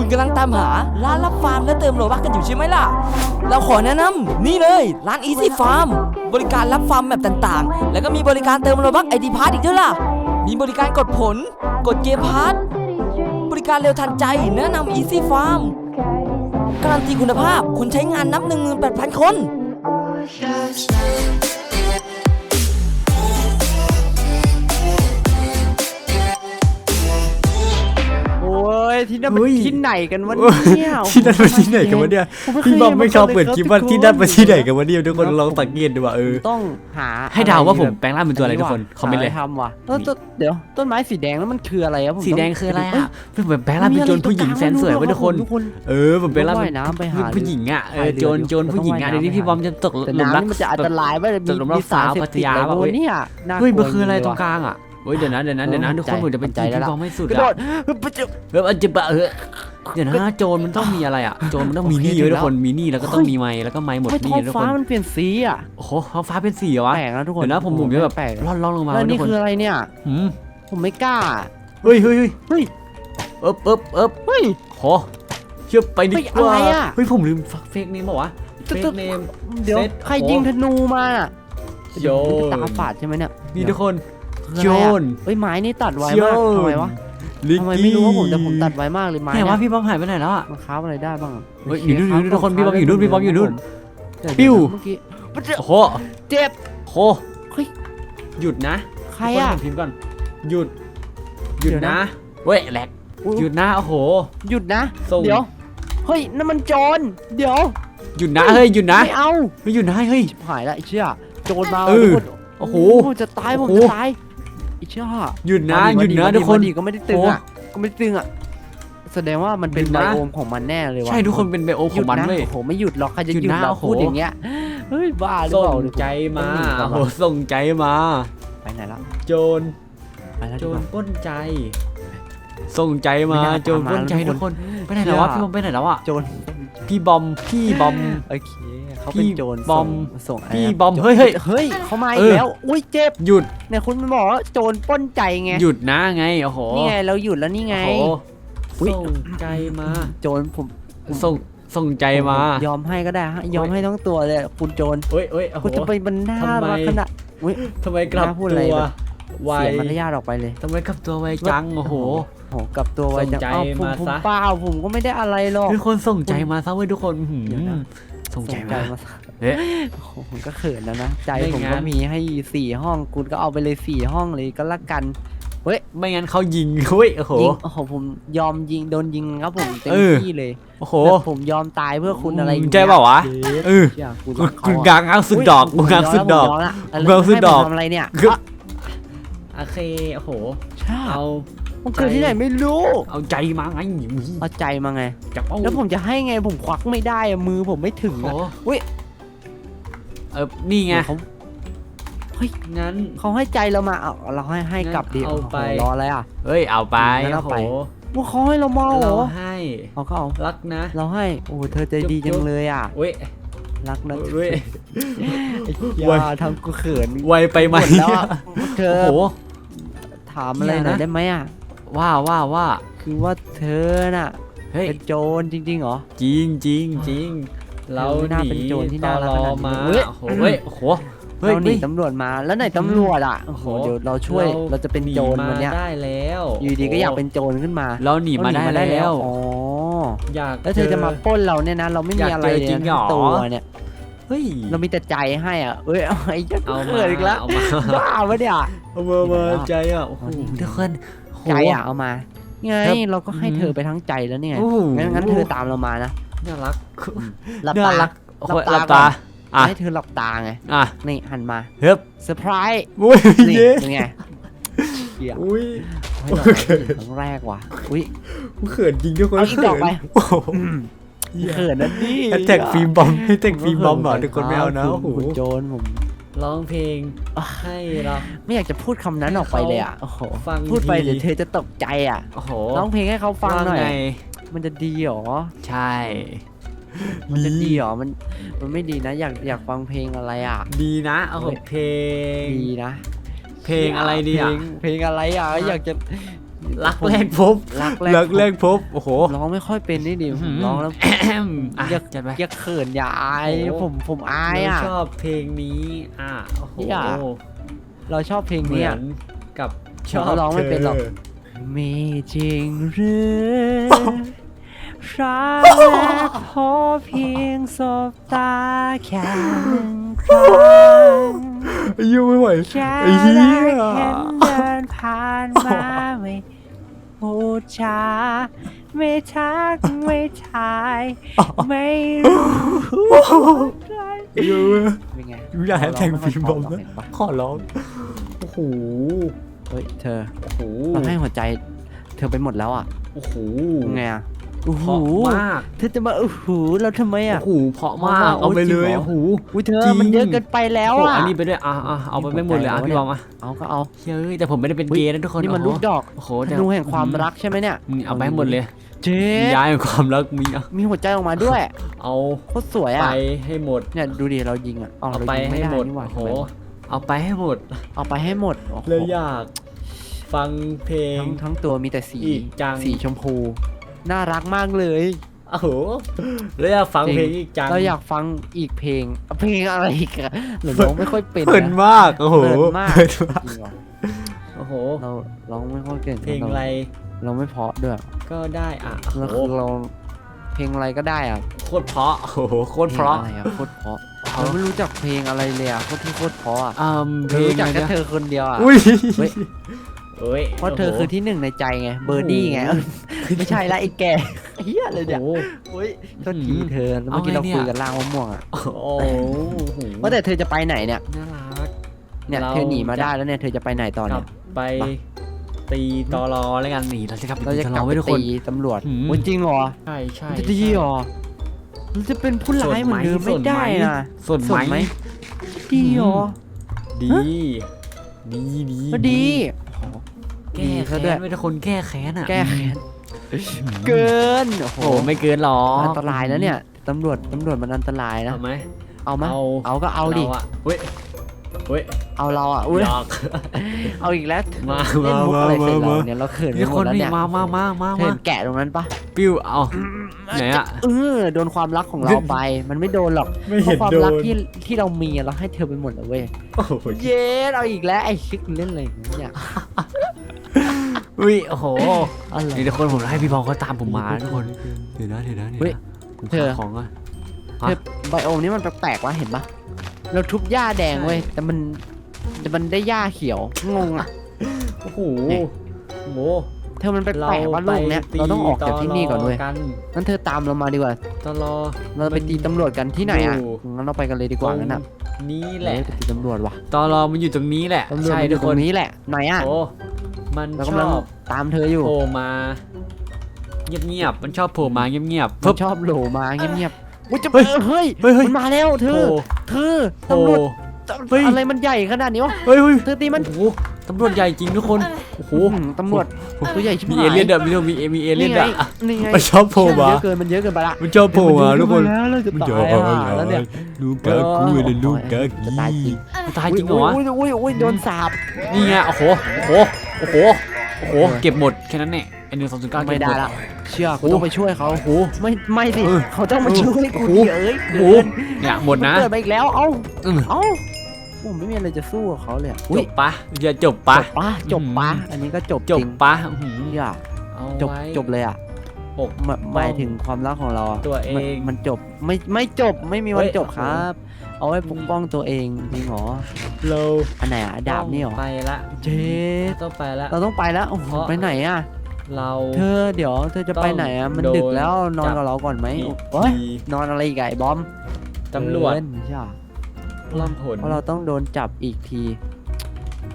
คุณกำลังตามหาร้านรับฟาร์มและเติมโลบักกันอยู่ใช่ไหมล่ะ เราขอแนะนำนี่เลย ร้าน Easy Farm บริการรับฟาร์มแบบต่างๆ แล้วก็มีบริการเติมโลบักไอดีพาร์อีกด้วยล่ะ มีบริการกดผล กดเกมพาร์ตบริการเร็วทันใจ แนะนำ Easy Farm การันตีคุณภาพคนใช้งานนับ 18,000 คน ที่นั่นมันเฮ้ยที่ไหนกันวะโอ้ยเนี่ยที่นั่นมันที่ไหนกันวะเนี่ยผมไม่เคยพี่บอมไม่ชอบห็นเปิดลยคลิปว่ารับที่นั่นมันที่ไหนกันทุวะเนี่ยทุกคนลองสังเกตดูว่าเออต้องหาให้เดาว่าผมแบบแปลงร่างเป็นตัวอะไรทุกคนคอมเมนต์เลย หาะไรทำว่ะต้นต้นเดี๋ยวต้นไม้สีแดงแล้วมันคืออะไรอะผมสีแดงต้คืออะไรเยอะเป็นแบบแปลงร่างเป็นโจรผู้หญิงแสนสวยไว้ยทุกคน ทุกคน เออผมแปลงร่างว่เป็ยนน้ำไปหาผู้หญิงอะเออพายเรือโจรโจรผู้หญิงอะเราเดี๋ยวนี้พี่บอมจะตกแต่หลุมรัก น้ำนี่มันจะอันตรายไหมจะหลุมรักมีสารสาวเสพพัทติดยาอะไรป่ะพวกเว้ย เนี่ยน่ากลัวเฮ้ยมันคืออะไรตรงว่ะกลางอะ เฮ้ยเดี๋ยวนะเดี๋ยวนะเดี๋ยวนะเออทุกคนผมจะเป็นใจจีแล้วพี่ล่ะบอมไม่สุดกระโดอะดเฮ้ยปะจ๊ะแบบอันจะบะเออเดี๋ยวนะโจรมันต้องมีอะไรอะโจรมันต้องมีหนี่โอเคไว้ถึงทุกคนแล้วมีหนี่แล้วก็ต้องมีไม้แล้วก็ไม้หมดไม่หท้นี่องทุกฟ้าคนมันเปลี่ยนสีอะโอ้โหท้องฟ้าเป็นสีเหรอวะแปลกนะทุกคนเดี๋ยวนะผมผมจะแบบแปลกล่อนล่อนลงมาแล้วทุนี่กคนคืออะไรเนี่ย หืมผมไม่กล้า เฮ้ยเฮ้ยเฮ้ยเฮ้ย เอ๊บเอ๊บเอ๊บ เฮ้ย โหเชื่อไปดีเฮ้ยกว่าอะไรอะ เฮ้ยผมลืมฟักเฟกนี้บอกว่าวะตึ๊เฟดตึ๊กดเนม เดี๋ยวเซ็ตใครยิงธนูมาน่ะโยน ตาฝาดใช่ไหมเนี่ยนี่ทุกคน คือโยอะไรอะนเฮ้ยไม้นี่ตัดไวโยมากนทำไมวะลิกทำไมกี้ไม่รู้ว่าผมแต่ผมตัดไวมากเลยไม้ไหนเนี่วะยพี่บอมหายไปไหนแล้วอะมันค้าบอะไรได้บ้างอะเฮ้ยโอเคอยู่นู่นอยู่นู่นทุกคนพี่บอมอยู่นู่นพี่บอมอยู่นู่น เดี๋ยวปิ้ว เมื่อกี้มันจะโอ้โหเจ็บ โหเฮ้ย หยุดนะใครอะทุกนผมพิมพ์ก่อนหยุดหยุดเดี๋ยวนะ นะเว้ยแหลกอุ๊ยหยุดนะโอ้โห หยุดนะส่ง เดี๋ยวเฮ้ยนั่นมันโจรเดี๋ยวหยุดนะเฮ้ยหยุดนะไม่เอาเฮ้ยหยุดนะเฮ้ย หายละไอ้เชี่ยโจรมาเออ ทุกคนโอ้โหผมจะตายผมโอ้โห จะตายไอ้เชี่ยหยุดนะมาหยุดนะมาทุกคนมาก็ไม่ได้ตึงอะก็ไม่ได้ตึงอะแสดงว่ามันเป็นหยุดไบนะโอมของมันแน่เลยว่ะใช่ทุกคนเป็นไบโอหขยุอดงมันนะเว้ยโอ้โหไม่หยุดหรอกใครจะหยุดหยุดนะเราโอ้โหพูดอย่างเงี้ยเฮ้ยบ้าหรือส่เปล่างใจมาต้องหนีก่อนโอ้วะโหส่งใจมาไปไหนแล้วโจรไปแล้วโจดีกรว่าปล้นใจ ส่งใจมาไม่น่าโจรปล้นใจตามมาทุกคนไปไหนแล้ววะเชื่อพี่บอมไปไหนแล้วอะโจรพี่บอมพี่บอมโอเค เขาเป็นพี่โจรบอมส่งส่งะไรพี่นะบอมโจรเฮ้ยเฮ้ยเฮ้ยเขามาเออีกอแล้ว อุ้ยเจ็บหยุดเนี่ยคุณบอกว่าโจรปล้นใจไงหยุดนะไงโอ้โหนี่ไงเราหยุดแล้วนี่ไงโอ้โหอุ๊ยส่งใจมาโจรผมส่งส่งใจมา ยอมให้ก็ได้ฮะยอมให้ทั้งตัวเลยคุณโจรเอ้ยเอ้ยโอ้โหคุณจะไปมันน่าทำไมรักขนาดอุ้ยทำไมกลับน่าพูดอะไรตัวแบบไวเสียมารยาทออกไปเลยทำไมกลับตัวไวจังโอ้โหโหกลับตัวไวจังส่งใจเอ้าผมมาผมซะเปล่าผมก็ไม่ได้อะไรหรอกทุกคนส่งใจมาซะเว้ยทุกคน อื้อหือเดี๋ยวนะส่งใจส่มามาเอ๊ะโอ้โหผมก็เขินแล้วนะ ใจไม่ผมงั้ก็นมีให้สี่ห้องคุณก็เอาไปเลยสี่ห้องเลยก็ละกันไม่งั้นเขายิงเฮ้ยโอ้โหยิงโอ้โหผมยอมยิงโดนยิงครับผมเต็มเออที่เลยโอ้โหแบบผมยอมตายเพื่อคุณอะไรอย่างงี้ยใจเปล่าวะเดเออเชี่ยคุณคุณรักเขาคุณอะกางเอาสุดดอกอุ๊คุณยกางสุดดอกผมยมแล้วคุณกางสุดดอกให้ผมทำอะไรเนี่ยคืออะโอเคโอ้โหใช่เอา ผมเกิดที่ไหนไม่รู้เอาใจมาไงเอาใจมาไง จับเอาแล้วผมจะให้ไงผมควักไม่ได้อะมือผมไม่ถึงโอ้โหอะอุ๊ยเออนี่ไงเขางั้นเขาให้ใจเรามาเอาเราให้ให้กลับดิงั้นเอาไปโโหรออะไรอะเฮ้ยเอาไปงั้นโอ้เอาโหไปว่าเขาให้เรามาเหรเราอให้เขาก็เอารักนะ เราให้โอ้โหเธอใจดีจุ๊จับงเลยอะเว้ยรักนะเว้ยอไว้ย่าทำกูเขินไวไปไหมหดแล้วอะเธอโอ้โหถามอะไรหน่อยเนี่ยนะได้ไหมอะ ว่าว่าว่าคือว่าเธอน่ะเฮ้ยเป็นโจรจริงๆเหรอ จริงจริงจริงเราไม่หน่านีเป็นโจรที่ตน่ารักลขนาอดนี้มาเฮ้ยโอ้โหเฮ้ยโอ้โหเฮ้ยเราหนีเฮ้ยตำรวจมาแล้วไหนตำรวจอะโอ้โหโอ้โหเดี๋ยวเราช่วยเราจะเป็นโจรหวันเนี้ยมาได้แล้วอยู่ดีก็อยากเป็นโจรขึ้นมา เราหนีมาได้เรแล้วอ๋ออยากแล้วเธอจะมาปล้นเราเนี่ยนะเราไม่มีอยากอะไรเจอเลยจริงนะเหรอตัวเนี่ยเฮ้ยเรามีแต่ใจให้อะเอ้ยเอาไอ้เจ้าเอาเขินอีกแล้วเอามาบ้าวะเนี่ยเอามามาใจอะโอ้โหเอาดิทุกคนโอ้โห ใจอะเอามาไงครับเราก็ให้อืมเธอไปทั้งใจแล้วเนี่ยโอ้โหงั้นงั้นเธอตามเรามานะน่ารักหลับน่าตารักโอ้โหหหลัลับบตาตาอะให้เธอหลับตาไงอะนี่หันมาเฮ้ยเซอร์ไพรส์อุ้ยนี่เย้เป็นไงเหี้ยอุ้ยให้เราโอเคครั้งแรกว่ะอุ้ยเขินจริงทุกคนเอาอีกดอกไปโอ้โหอืมเขินนะดิแฮชแท็กฟิล์มบอมแฮชแท็กฟิล์มบอมเหรอทุกคนไม่เอานะคุโอ้ณโหคุณโจรผม ร้องเพลงให้เราไม่อยากจะพูดคำนั้นออกไปเลยอะโอ้โหฟังพูดไปทีเดี๋ยวเธอจะตกใจอะโอ้โหร้องเพลงให้เขาฟังหน่อยว่าไมันจะดีเหรอใช่ มันจะดีเหรอมันมันไม่ดีนะ อยากอยากฟังเพลงอะไรอะ ดีนะโอ้โหเฮ้ยเพลงดีนะ เพลงอะไรดีอะเพลงเพลงอะไรอะอยากจะ รักแรกพบรักรักแรกพบโอ้โหร้องไม่ค่อยเป็นนี่ดิอื้อหือร้องแล้วอะอย่าจัดไปอย่าเขินอย่าอายโอ้โหผมผมอายอะเราชอบเพลงนี้อะโอ้โหอย่าเราชอบเพลงเหมืเนี้อยนกับชอบเราร้องไม่เป็นหรอกธมีจริงหรือรักและพอเพียงสบตาแค่หนึ่งครั้งอายุไม่ไหวแค่ไอ้เหี้ได้ยเห็นเดิน ผ่านมาไม่พูดจาไม่ทักไม่ทาย ไม่รู้ใครอยุเป็นไงยูอยากแต่งฟิล์มบอมนะขอร้องโอ้โหเฮ้ยเธอโอ้โหเราให้หัวใจ เธอไปหมดแล้วอะโอ้โหไงอะ โอ้เพโหราะมาก เธอจะมาโอ้โหเราทำไมอะ โอ้โหเพราะมากโอ้โหเอาไปเลยจริงเหรอโอ้โห อุ้ยเธอจริง มันเยอะเกินไปแล้วโอ้โหอะ อันนี้ไปด้วยอะอะเอาไปไม่หมดเลยอะนี่พี่หับวใจอมอะเอาก็เอาเฮ้ยแต่ผมไม่ได้เป็นเกย์นะทุกคนนี่มันลูกดอกโอ้โหธเดี๋ยวนูแห่งความรักใช่ไหมเนี่ยมึงเอาไปให้หมดเลยเจ๊ย้ายความรักมีอะมีหัวใจออกมาด้วยเอาโคตรสวยไปอะให้หมด เนี่ยดูดิเรายิงอะอ๋อเอาเราไปยิงไม่ให้ได้หมดนี่หว่าโอ้โหทำไมวะเอาไปให้หมด เอาไปให้หมดโอ้โหเลยอยาก ฟังเพลง ทั้งทั้งตัวมีแต่สีอีกจัง สีชมพู น่ารักมากเลยโอ้โหเลยอยากฟังจริงเพลงอีกจังเราอยากฟังอีกเพลง เพลงอะไรอีกอะหรือร้องไม่ค่อยเป็นเพลินนะมากโอ้โหเพลินมากเพลินมากจริงเหรอโอ้โหเราร้องไม่ค่อยเก่งเพลงอะไร เราไม่เพราะด้วยก็ได้อะโอ้เราโหคือเราเพลงอะไรก็ได้อะโคตรเพราะโอ้โหโคตรเพราะพลงอะไรอะโคตรเพราะเราไม่รู้จักเพลงอะไรเลยอะโคตรที่โคตรเพราะอะอืมเพลเรางรู้จักอะไรแค่นะเธอคนเดียวอะอุ้ยเฮ้ย เอ้ยเพราะเธอคือที่หนึ่งในใจไง เบอร์ดี้ไงเออไม่ใช่ละไอ้แกเฮียเลยโอ้เนี่ยโหโอ้ยโทษทีเธอแล้วเมื่อกี้เอาเราไงเนี่ยคุยกันล่างมะม่วงอะโอ้โหว่าแต่เธอจะไปไหนเนี่ยน่ารักเนี่ยเราเธอหนีมาจะได้แล้วเนี่ยเธอจะไปไหนต่อกลัเนี่ย บไปตีตอรอแล้วกันหนีเราจะกลับไปเราตีจะตอกรลัอบไว้ไปทุกคน ตีตำรวจหืม โอ้ยจริงเหรอใช่ใช่มันจะดีเหรอมันจะเป็นผู้ร้ายเหมือนเดิมไม่ได้นะส่วนสนไหไหมมดีเหรอ ดี ดีดี ก็ดี แก้ดีแค้ซะด้วยนไม่ได้คนแก้แค้นอะแก้แค้นเกินโอ้โหโอ้ไม่เกินหรอกอันตรายนะเนี่ยตำรวจตำรวจมันอันตรายนะเอาไหมเอาไหมเอาเอาก็เอาดิรอะเฮ้ยเฮ้ยเอาเราอะอุ้ยหยอกเอาอีกแล้วมาเล่นมามุกมาอะไรใส่เรามาเนี่ยเราเขินไปนี่หมคดนแล้วนี่เนี่ยมามามามาเธอมาเห็นแกะตรงนั้นปะปิ้วเอาไหนอะเออโดนความรักของเราไป มันไม่โดนหรอกไม่เพเห็นราะความโดรักนที่ที่เรามีอะเราให้เธอไปหมดเลยเว้ยโอ้โหเย้เอาอีกแล้วไอ้ชิคเล่นอะไรอย่างเงี้ย อุ้ยโอ้โหอะไรนี่ทุกคนผมให้พี่บอลเขาตามผมมาทุกคนเดี๋ยวนะเดี๋ยวนะเดี๋ยวเฮ้ยนะผมเธอขายของอะเธอไบโอมนี่มันแปลกๆวะเห็นปะเราทุบหญ้าแดงเว้ยแต่มันแต่มันได้หญ้าเขียวงงอะ โอ้โหนี่ โอ้โหเธอมันแปลกๆว่าโลกเนี้ยเราต้องออกจากที่นี่ก่อนเว้ยกันงั้นเธอตามเรามาดีกว่า ตลอ เราไปตีตำรวจกันที่ไหนอะอยู่ งั้นเราไปกันเลยดีกว่างั้นอะนี่แหละเฮ้ยไปตีตำรวจว่ะตลอมันอยู่ตรงนี้แหละ ตำรวจใช่มันอทุยู่กตครนงนี้แหละไหนอะโอ้ มันเราชกำลังอบตามเธออยู่โผล่มา เงียบๆมันชอบโผล่มาเงียบๆมัเพิ่นชอบโหลมาเงียบๆอุ๊ยจะเฮ้ยเฮ้ยเฮ้ยเฮ้ย มันมาแล้วเธโผอล่เธอโผล่ ตำรวจเฮ้ย อะไรมันใหญ่ขนาดนี้วะเฮ้ยเฮ้ยเธอตีมันโอ้โหตำรวจใหญ่จริงทุกคนโอ้โห อืมตำรวจตัวใหญ่ชิบมีหายเอเลี่ยนเด้อมีมีมีเอเลี่ยนไงเด้อนี่ไงมันชอบโผล่มาเยอะเกินมันเยอะเกินไปละมันชอบโผล่มาทุกคนแล้วเราจะมันตาจะยเอาอะอะไรแล้วเนี่ย ลูกกากูเลยลูกกาจะตายจริงตายจริงเหรอวะ อุ้ยอุ้ยอุ้ยโดนสาบนี่ไงโอ้โหโอ้โห โอ้โห โอ้โห เก็บหมดแค่นั้นแหละไอ้หนึ่งสองศูนย์เก้าไม่ได้ละ เชื่อโอ้กูต้องไปช่วยเขาโอ้โห ไม่ไม่สิเออเขาต้องมาช่วยกูโอ้ดิโหเอ้ยโอ้โหเกินเนี่ยหมดนะ เกิดมาอีกแล้ว เอ้าอืม เอ้าผมไม่มีอะไรจะสู้กับเขาเลยอะจอุ้ยบปะอย่าจบปะ จบปะจบปะอันนี้ก็จบจบจริงปะอื้อหืออย่าเอาจบไว้จบเลยอะปก หมายหมายถึงความรักของเราอะตัวเองมันมันจบไม่ไม่จบไม่มีวันเฮ้ยจบครับ เอาไว้ปกป้องตัวเองจริงเหรอเราอันไหนอะดาบนี่เหรอไปละเจ๊ต้องไปละ เราต้องไปแล้วโอ้โหเพราะ ไปไหนอะเราเธอเดี๋ยวเธอจะไปไหนอะมันโดนดึกแล้วนอนจับกับเราก่อนไหมอีกโอ้ยทีนอนอะไรอีกอะไอ้บอมตำรวจเกินใช่ปะล่องผลเพราะเราต้องโดนจับอีกที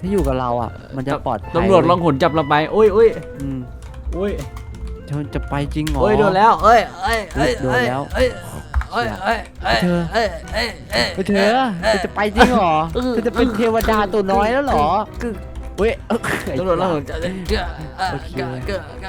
ถ้าอยู่กับเราอะ มันจะปลอดภัยตำรวจล่องหนจับเราไปโอ้ยโอ้ยอืมโอ้ย เธอจะไปจริงเหรอโอ้ยโดนแล้ว เอ้ยเอ้ยเอ้ยโดนแล้ว เอ้ยเอ้ย เอ้ยเอ้ยเธอเอ้ยเอ้ยเอ้ยเฮ้ยเธอเธอจะไปจริงเหรอเออเธอจะเป็นเทวดาตัวน้อยแล้วเหรอเว้ยเอ้ยไอ้ตำรวจล่องหนจับโอเค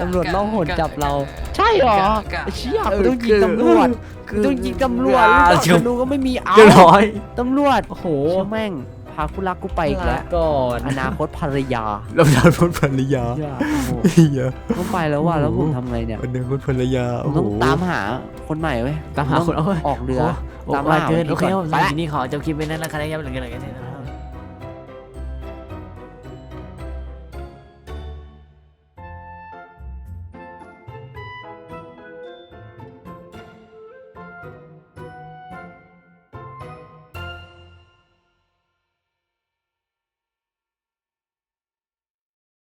ตำรวจล่องหนจับเรา ใช่เหรอไอ้เชี่ยกูต้องยิงตำรวจกูต้องยิงตำรวจอ่าลูกเดี๋ยวธนูก็ไม่มีเอาเรียบร้อยตำรวจโอ้โหเชี่ยแม่ง พพาคู่รักกูไปอีกแล้วก่อนอนาคตภรรยาเราดาวพ้นภรรยาโอ้โหเยอะต้องไปแล้วว่ะแล้วผมทำไงเนี่ยวันหนึ่งพ้นภรรยาผมต้องตามหาคนใหม่เว้ยตามหาคนต้เอางออกเรือโอ้ตามว่าหาเกินวัโอเคก่ผมไปละทีนี้ขอจบคลิปไปนั่นแล้วกันนะครับหลังจากนั้น